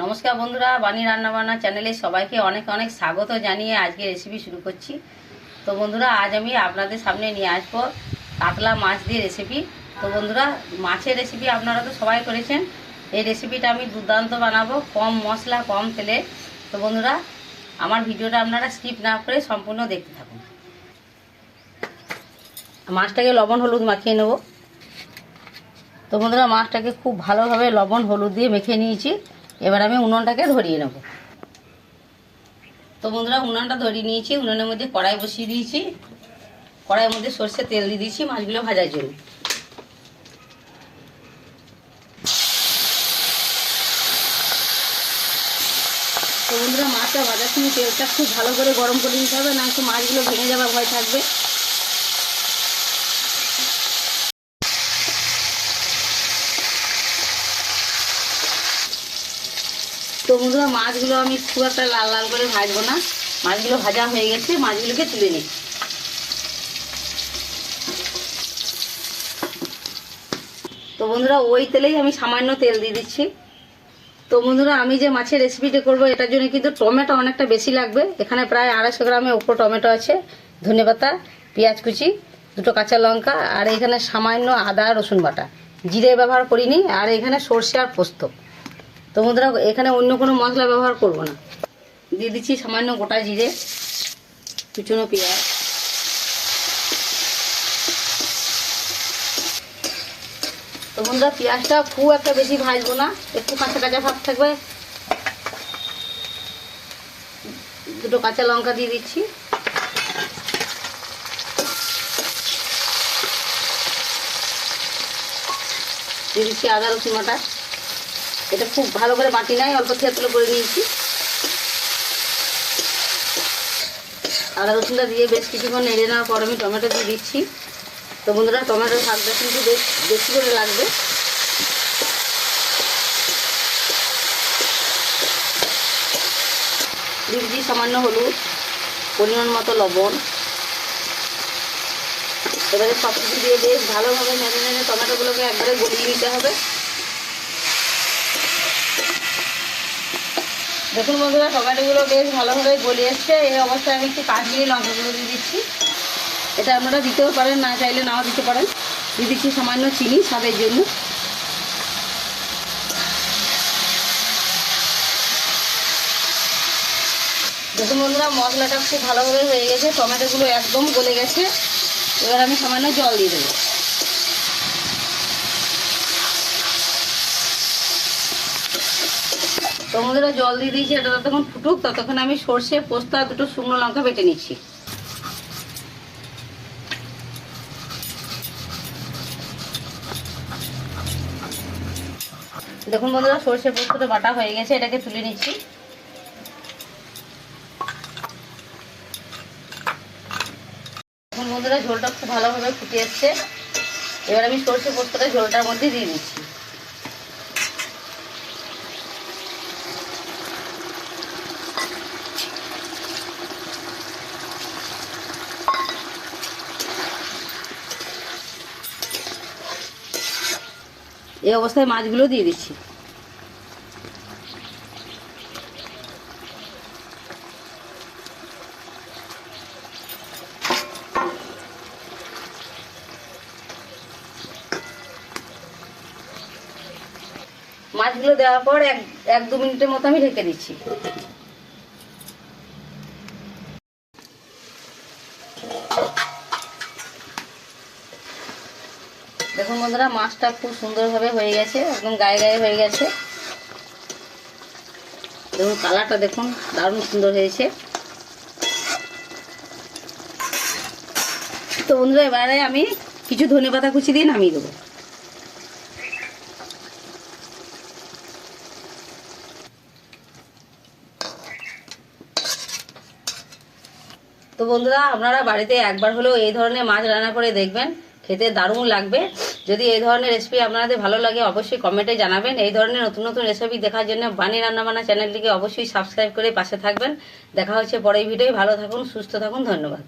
নমস্কার বন্ধুরা, বাণী রান্নাবান্না চ্যানেলে সবাইকে অনেক অনেক স্বাগত জানিয়ে আজকে রেসিপি শুরু করছি। তো বন্ধুরা, আজ আমি আপনাদের সামনে নিয়ে আসব কাতলা মাছ দিয়ে রেসিপি তো বন্ধুরা, মাছের রেসিপি আপনারা তো সবাই করেছেন। এই রেসিপিটা আমি দুর্দান্ত বানাবো, কম মশলা, কম তেলে। তো বন্ধুরা, আমার ভিডিওটা আপনারা স্কিপ না করে সম্পূর্ণ দেখতে থাকুন। মাছটাকে লবণ হলুদ মাখিয়ে নেব। তো বন্ধুরা, মাছটাকে খুব ভালোভাবে লবণ হলুদ দিয়ে মেখে নিয়েছি। এবার আমি উনুনটাকে ধরিয়ে নেব। তো বন্ধুরা, উনুনটা ধরিয়ে নিয়েছি, উনুনের মধ্যে কড়াই বসিয়ে দিয়েছি। কড়াইয়ের মধ্যে সর্ষে তেল দিয়ে দিয়েছি, মাছগুলো ভাজার জন্য। তো বন্ধুরা, মাছটা ভাজার সময় তেলটা খুব ভালো করে গরম করে নিতে হবে, না একটু মাছগুলো ভেঙে যাওয়ার ভয় থাকবে। তো বন্ধুরা, মাছগুলো আমি খুব একটা লাল লাল করে ভাজবো না। মাছগুলো ভাজা হয়ে গেছে, মাছগুলোকে তুলে নিই। তো বন্ধুরা, ওই তেলেই আমি সামান্য তেল দিয়ে দিচ্ছি। তো বন্ধুরা, আমি যে মাছের রেসিপিটা করব, এটার জন্য কিন্তু টমেটো অনেকটা বেশি লাগবে। এখানে প্রায় আড়াইশো গ্রামের উপর টমেটো আছে ধনেপাতা পেঁয়াজ কুচি, দুটো কাঁচা লঙ্কা, আর এখানে সামান্য আদা রসুন বাটা। জিরে ব্যবহার করিনি, আর এখানে সর্ষে আর পোস্ত। তো বন্ধুরা, এখানে অন্য কোনো মশলা ব্যবহার করব না। দিয়ে দিচ্ছি সামান্য গোটা জিরে, কুচনো পেঁয়াজ। তো বন্ধুরা, পেঁয়াজটা খুব একটা বেশি ভাজবো না, একটু কাঁচা কাঁচা ভাব থাকবে। দুটো কাঁচা লঙ্কা দিয়ে দিচ্ছি। দিয়ে দিচ্ছি আদা রসুন বাটা। এটা খুব ভালো করে বাটি নাই, অল্প থেতলো করে নিয়েছি। আদা রসুনটা দিয়ে বেশ কিছুক্ষণ নেড়ে নেওয়ার পর আমি টমেটো দিয়ে দিচ্ছি। তো বন্ধুরা টমেটোর শাকটা কিন্তু বেশ বেশি করে লাগবে। দিচ্ছি সামান্য হলুদ, পরিমাণ মতো লবণ। এবারে সব কিছু দিয়ে বেশ ভালোভাবে নেড়ে নেড়ে টমেটোগুলোকে একবারে গলিয়ে নিতে হবে। দেখুন বন্ধুরা, টমেটোগুলো বেশ ভালোভাবে গলে এসছে। এই অবস্থায় আমি একটু কাশ্মীরি লঙ্কাগুলো দিয়ে দিচ্ছি। এটা আপনারা দিতেও পারেন, না চাইলে নাও দিতে পারেন। দিয়ে দিচ্ছি সামান্য চিনি স্বাদের জন্য। দেখুন বন্ধুরা, মশলাটা খুব ভালোভাবে হয়ে গেছে, টমেটোগুলো একদম গলে গেছে। এবার আমি সামান্য জল দিয়ে দেবো। তো জল দিয়ে দিয়েছি, এটা ততক্ষণ ফুটুক, ততক্ষণ আমি সর্ষে, পোস্ত আর দুটো শুকনো লঙ্কা বেটে নিচ্ছি। দেখুন বন্ধুরা, সর্ষে, পোস্তটা বাটা হয়ে গেছে, এটাকে তুলে নিচ্ছি। এখন বন্ধুরা, ঝোলটা খুব ভালোভাবে ফুটে এসছে। এবার আমি সর্ষে, পোস্তটা ঝোলটার মধ্যে দিয়ে দিচ্ছি। এই অবস্থায় মাছগুলো দিয়ে দিচ্ছি। মাছগুলো দেওয়ার পর এক এক দু মিনিটের মতো আমি ঢেকে দিচ্ছি। দেখুন বন্ধুরা, মাছটা খুব সুন্দরভাবে হয়ে গেছে, একদম গায়ে গায়ে হয়ে গেছে। দেখুন, কালারটা দেখুন, দারুণ সুন্দর হয়েছে। তো বন্ধুরা, এবারে আমি কিছু ধনে পাতা কুচি দিয়ে নামিয়ে দেবো। তো বন্ধুরা, আপনারা বাড়িতে একবার হলেও এই ধরনের মাছ রান্না করে দেখবেন, খেতে দারুণ লাগবে। যদি এই ধরনের রেসিপি আপনাদের ভালো লাগে, অবশ্যই কমেন্টে জানাবেন। এই ধরনের নতুন নতুন রেসিপি দেখার জন্য বানি রান্নাবান্না চ্যানেলটিকে অবশ্যই সাবস্ক্রাইব করে পাশে থাকবেন। দেখা হচ্ছে পরের ভিডিও ভালো থাকুন, সুস্থ থাকুন, ধন্যবাদ।